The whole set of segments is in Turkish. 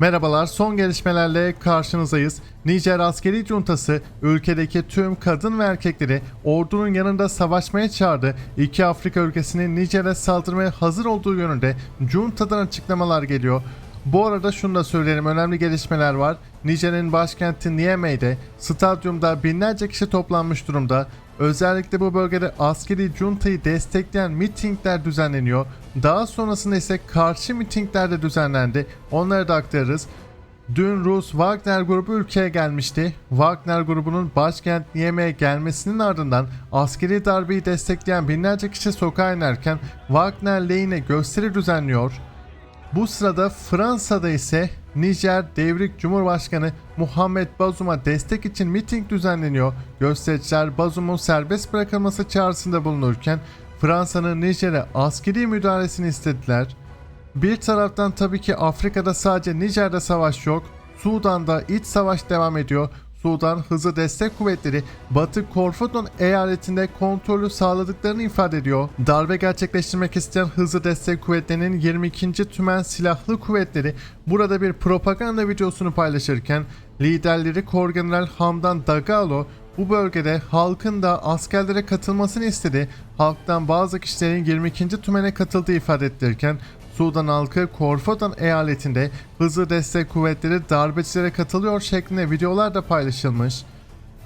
Merhabalar, son gelişmelerle karşınızdayız. Nijer askeri cuntası ülkedeki tüm kadın ve erkekleri ordunun yanında savaşmaya çağırdı. İki Afrika ülkesinin Nijer'e saldırmaya hazır olduğu yönünde juntadan açıklamalar geliyor. Bu arada şunu da söyleyelim önemli gelişmeler var. Nijer'in başkenti Niamey'de stadyumda binlerce kişi toplanmış durumda. Özellikle bu bölgede askeri juntayı destekleyen mitingler düzenleniyor. Daha sonrasında ise karşı mitingler de düzenlendi. Onları da aktarırız. Dün Rus Wagner grubu ülkeye gelmişti. Wagner grubunun başkent Niamey'e gelmesinin ardından askeri darbeyi destekleyen binlerce kişi sokağa inerken Wagner lehine gösteri düzenliyor. Bu sırada Fransa'da ise Nijer Devrik Cumhurbaşkanı Muhammed Bazum'a destek için miting düzenleniyor. Göstericiler Bazum'un serbest bırakılması çağrısında bulunurken Fransa'nın Nijer'e askeri müdahalesini istediler. Bir taraftan tabii ki Afrika'da sadece Nijer'de savaş yok. Sudan'da iç savaş devam ediyor. Sudan Hızlı Destek Kuvvetleri Batı Korfudon eyaletinde kontrolü sağladıklarını ifade ediyor. Darbe gerçekleştirmek isteyen Hızlı Destek Kuvvetleri'nin 22. Tümen Silahlı Kuvvetleri burada bir propaganda videosunu paylaşırken liderleri Korgeneral Hamdan Dagalo bu bölgede halkın da askerlere katılmasını istedi. Halktan bazı kişilerin 22. tümene katıldığı ifade ettirirken Sudan halkı Korfadon eyaletinde hızlı destek kuvvetleri darbecilere katılıyor şeklinde videolar da paylaşılmış.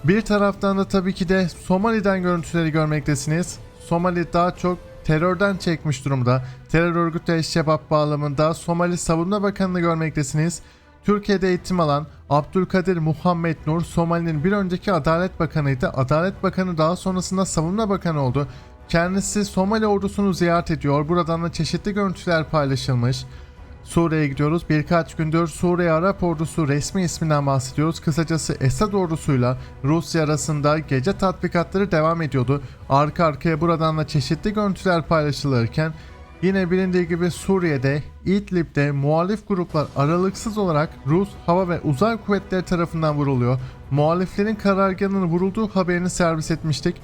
Bir taraftan da tabii ki de Somali'den görüntüleri görmektesiniz. Somali daha çok terörden çekmiş durumda. Terör örgütü Eşşebap bağlamında Somali Savunma Bakanı'nı görmektesiniz. Türkiye'de eğitim alan Abdülkadir Muhammed Nur Somali'nin bir önceki Adalet Bakanı'ydı. Adalet Bakanı daha sonrasında Savunma Bakanı oldu. Kendisi Somali ordusunu ziyaret ediyor. Buradan da çeşitli görüntüler paylaşılmış. Suriye'ye gidiyoruz. Birkaç gündür Suriye Arap Ordusu resmi isminden bahsediyoruz. Kısacası Esad ordusuyla Rusya arasında gece tatbikatları devam ediyordu. Arka arkaya buradan da çeşitli görüntüler paylaşılırken Yine bilindiği gibi Suriye'de, İdlib'de muhalif gruplar aralıksız olarak Rus hava ve uzay kuvvetleri tarafından vuruluyor. Muhaliflerin karargahının vurulduğu haberini servis etmiştik.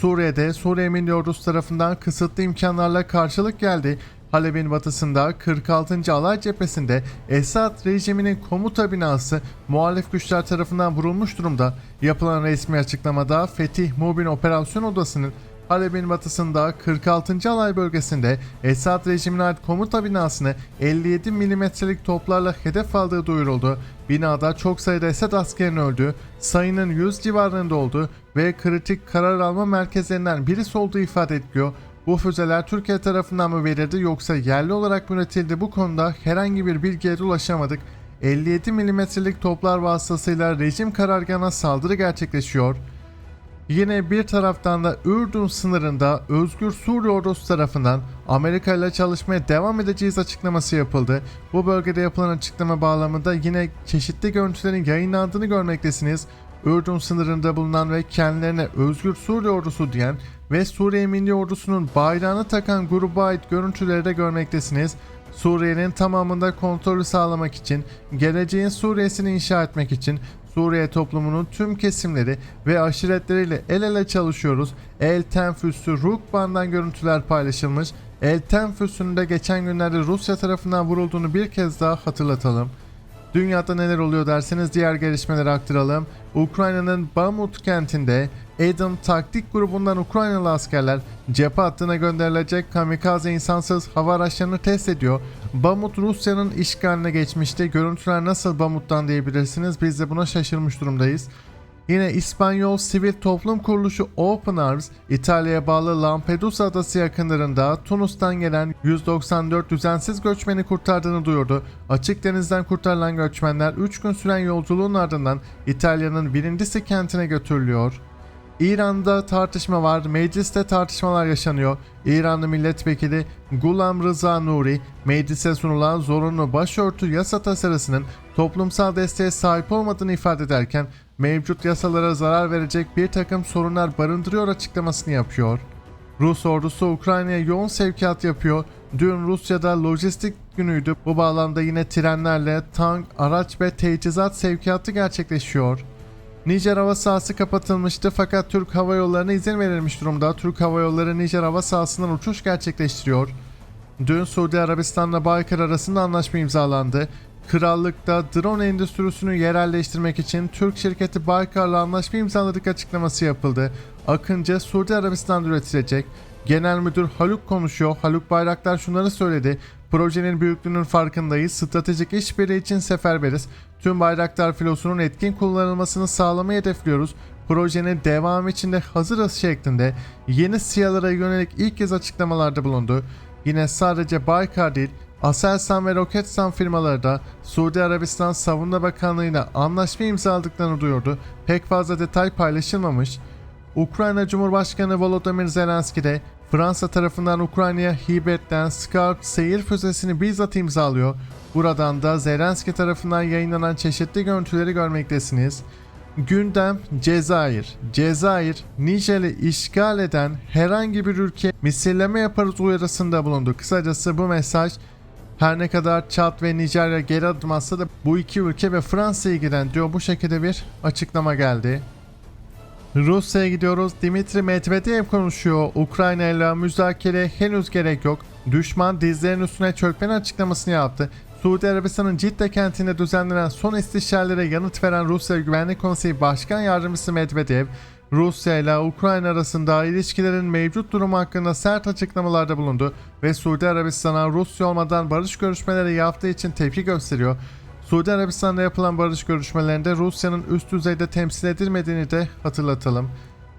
Suriye'de Suriye Milli tarafından kısıtlı imkanlarla karşılık geldi. Halep'in batısında 46. Alay cephesinde Esad rejiminin komuta binası muhalif güçler tarafından vurulmuş durumda. Yapılan resmi açıklamada Fetih Mubin Operasyon Odası'nın Halep'in batısında 46. alay bölgesinde Esad rejimine ait komuta binasını 57 milimetrelik toplarla hedef aldığı duyuruldu. Binada çok sayıda Esad askerin öldü, sayının 100 civarında olduğu ve kritik karar alma merkezlerinden birisi olduğu ifade ediliyor. Bu füzeler Türkiye tarafından mı verildi yoksa yerli olarak mı üretildi bu konuda herhangi bir bilgiye ulaşamadık. 57 milimetrelik toplar vasıtasıyla rejim karargahına saldırı gerçekleşiyor. Yine bir taraftan da Ürdün sınırında Özgür Suriye ordusu tarafından Amerika ile çalışmaya devam edeceğiz açıklaması yapıldı. Bu bölgede yapılan açıklama bağlamında yine çeşitli görüntülerin yayınlandığını görmektesiniz. Ürdün sınırında bulunan ve kendilerine Özgür Suriye ordusu diyen ve Suriye Milli Ordusu'nun bayrağını takan gruba ait görüntüleri de görmektesiniz. Suriye'nin tamamında kontrolü sağlamak için, geleceğin Suriye'sini inşa etmek için Suriye toplumunun tüm kesimleri ve aşiretleriyle el ele çalışıyoruz. El Tenfüsü Rukban'dan görüntüler paylaşılmış. El Tenfüsü'nün de geçen günlerde Rusya tarafından vurulduğunu bir kez daha hatırlatalım. Dünyada neler oluyor derseniz diğer gelişmeleri aktaralım. Ukrayna'nın Bamut kentinde Adam taktik grubundan Ukraynalı askerler cephe hattına gönderilecek kamikaze insansız hava araçlarını test ediyor. Bamut Rusya'nın işgaline geçmişti. Görüntüler nasıl Bamut'tan diyebilirsiniz. Biz de buna şaşırmış durumdayız. Yine İspanyol sivil toplum kuruluşu Open Arms, İtalya'ya bağlı Lampedusa adası yakınlarında Tunus'tan gelen 194 düzensiz göçmeni kurtardığını duyurdu. Açık denizden kurtarılan göçmenler 3 gün süren yolculuğun ardından İtalya'nın Brindisi kentine götürülüyor. İran'da tartışma var, mecliste tartışmalar yaşanıyor. İranlı milletvekili Gulam Rıza Nuri, meclise sunulan zorunlu başörtü yasa tasarısının toplumsal desteğe sahip olmadığını ifade ederken mevcut yasalara zarar verecek bir takım sorunlar barındırıyor açıklamasını yapıyor. Rus ordusu Ukrayna'ya yoğun sevkiyat yapıyor. Dün Rusya'da lojistik günüydü. Bu bağlamda yine trenlerle tank, araç ve teçhizat sevkiyatı gerçekleşiyor. Nijer hava sahası kapatılmıştı fakat Türk Hava Yolları'na izin verilmiş durumda. Türk Hava Yolları Nijer hava sahasından uçuş gerçekleştiriyor. Dün Suudi Arabistan'la Baykar arasında anlaşma imzalandı. krallıkta drone endüstrisini yerelleştirmek için Türk şirketi Baykar'la anlaşma imzaladık açıklaması yapıldı. Akıncı Suudi Arabistan'da üretilecek. Genel Müdür Haluk konuşuyor. Haluk Bayraktar şunları söyledi. Projenin büyüklüğünün farkındayız. Stratejik işbirliği için seferberiz. Tüm Bayraktar filosunun etkin kullanılmasını sağlamayı hedefliyoruz. Projenin devamı için de hazırız şeklinde yeni siyalara yönelik ilk kez açıklamalarda bulundu. Yine sadece Baykar değil, Aselsan ve Roketsan firmaları da Suudi Arabistan Savunma Bakanlığı anlaşma imzaladıklarını duyurdu. Pek fazla detay paylaşılmamış. Ukrayna Cumhurbaşkanı Volodymyr Zelenski de Fransa tarafından Ukrayna'ya hibe edilen Scarp seyir füzesini bizzat imzalıyor. Buradan da Zelenski tarafından yayınlanan çeşitli görüntüleri görmektesiniz. Gündem Cezayir. Cezayir, Nijer'i işgal eden herhangi bir ülke misilleme yaparız uyarısında bulundu. Kısacası bu mesaj her ne kadar Çad ve Nijerya geri adım atsa da bu iki ülke ve Fransa'yı giden diyor bu şekilde bir açıklama geldi. Rusya'ya gidiyoruz. Dimitri Medvedev konuşuyor. Ukrayna ile müzakere henüz gerek yok. Düşman dizlerin üstüne çökmenin açıklamasını yaptı. Suudi Arabistan'ın Cidde kentinde düzenlenen son istişarelere yanıt veren Rusya Güvenlik Konseyi Başkan Yardımcısı Medvedev, Rusya ile Ukrayna arasında ilişkilerin mevcut durumu hakkında sert açıklamalarda bulundu ve Suudi Arabistan'a Rusya olmadan barış görüşmeleri yaptığı için tepki gösteriyor. Suudi Arabistan'da yapılan barış görüşmelerinde Rusya'nın üst düzeyde temsil edilmediğini de hatırlatalım.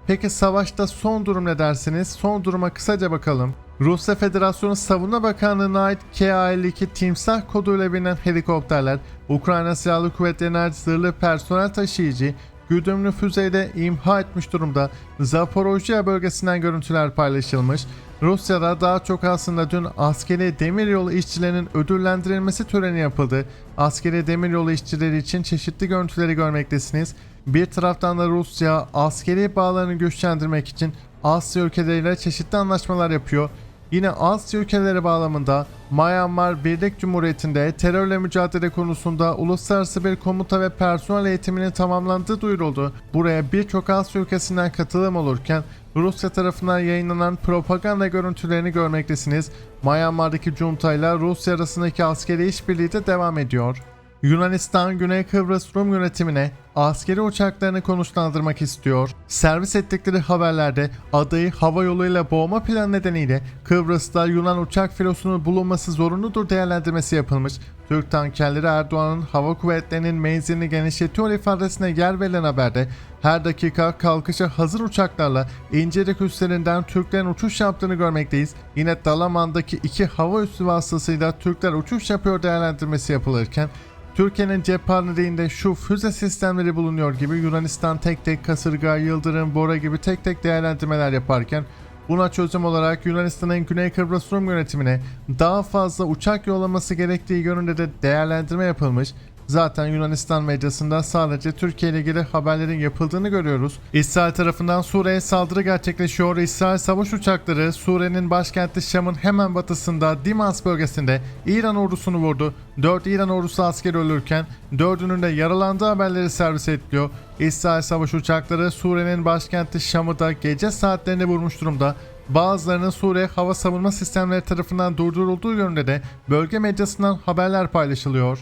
Peki savaşta son durum ne dersiniz? Son duruma kısaca bakalım. Rusya Federasyonu Savunma Bakanlığı'na ait KA-52 Timsah koduyla bilinen helikopterler, Ukrayna Silahlı Kuvvetleri'ne zırhlı personel taşıyıcı, güdümlü füzeyle imha etmiş durumda. Zaporojye bölgesinden görüntüler paylaşılmış. Rusya'da daha çok aslında dün askeri demiryolu işçilerinin ödüllendirilmesi töreni yapıldı. Askeri demiryolu işçileri için çeşitli görüntüleri görmektesiniz. Bir taraftan da Rusya askeri bağlarını güçlendirmek için Asya ülkeleriyle çeşitli anlaşmalar yapıyor. Yine Asya ülkeleri bağlamında Myanmar Birlik Cumhuriyeti'nde terörle mücadele konusunda uluslararası bir komuta ve personel eğitiminin tamamlandığı duyuruldu. Buraya birçok Asya ülkesinden katılım olurken Rusya tarafından yayınlanan propaganda görüntülerini görmektesiniz. Myanmar'daki junta ile Rusya arasındaki askeri işbirliği de devam ediyor. Yunanistan Güney Kıbrıs Rum yönetimine askeri uçaklarını konuşlandırmak istiyor. Servis ettikleri haberlerde adayı hava yoluyla boğma planı nedeniyle Kıbrıs'ta Yunan uçak filosunun bulunması zorunludur değerlendirmesi yapılmış. Türk tankerleri Erdoğan'ın hava kuvvetlerinin menzilini genişletiyor ifadesine yer verilen haberde her dakika kalkışa hazır uçaklarla İncirlik üslerinden Türklerin uçuş yaptığını görmekteyiz. Yine Dalaman'daki iki hava üssü vasıtasıyla Türkler uçuş yapıyor değerlendirmesi yapılırken Türkiye'nin cephaneliğinde şu füze sistemleri bulunuyor gibi Yunanistan tek tek kasırga, yıldırım, bora gibi tek tek değerlendirmeler yaparken buna çözüm olarak Yunanistan'ın Güney Kıbrıs Rum yönetimine daha fazla uçak yollaması gerektiği yönünde de değerlendirme yapılmış. Zaten Yunanistan medyasında sadece Türkiye ile ilgili haberlerin yapıldığını görüyoruz. İsrail tarafından Suriye'ye saldırı gerçekleşiyor. İsrail savaş uçakları Suriye'nin başkenti Şam'ın hemen batısında Dimas bölgesinde İran ordusunu vurdu. 4 İran ordusu asker ölürken 4'ünün de yaralandığı haberleri servis ediliyor. İsrail savaş uçakları Suriye'nin başkenti Şam'ı da gece saatlerinde vurmuş durumda. Bazılarının Suriye hava savunma sistemleri tarafından durdurulduğu yönünde de bölge medyasından haberler paylaşılıyor.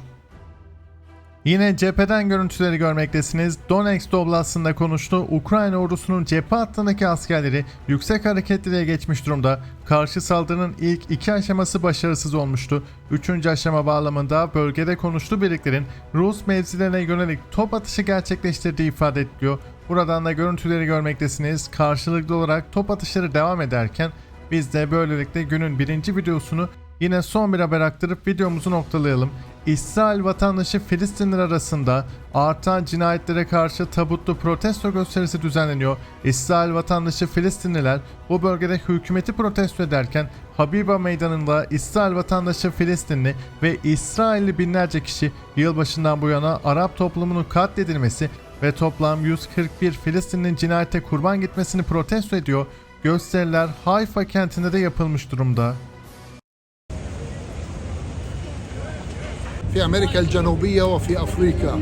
Yine cepheden görüntüleri görmektesiniz. Donetsk Oblast'ında konuştu. Ukrayna ordusunun cephe hattındaki askerleri yüksek hareketliliğe geçmiş durumda. Karşı saldırının ilk iki aşaması başarısız olmuştu. Üçüncü aşama bağlamında bölgede konuştu birliklerin Rus mevzilerine yönelik top atışı gerçekleştirdiği ifade ediliyor. Buradan da görüntüleri görmektesiniz. Karşılıklı olarak top atışları devam ederken biz de böylelikle günün birinci videosunu Yine son bir haber aktarıp videomuzu noktalayalım. İsrail vatandaşı Filistinler arasında artan cinayetlere karşı tabutlu protesto gösterisi düzenleniyor. İsrail vatandaşı Filistinliler bu bölgede hükümeti protesto ederken Habiba meydanında İsrail vatandaşı Filistinli ve İsrailli binlerce kişi yılbaşından bu yana Arap toplumunun katledilmesi ve toplam 141 Filistinlinin cinayete kurban gitmesini protesto ediyor. Gösteriler Haifa kentinde de yapılmış durumda. في أمريكا الجنوبية وفي أفريقيا.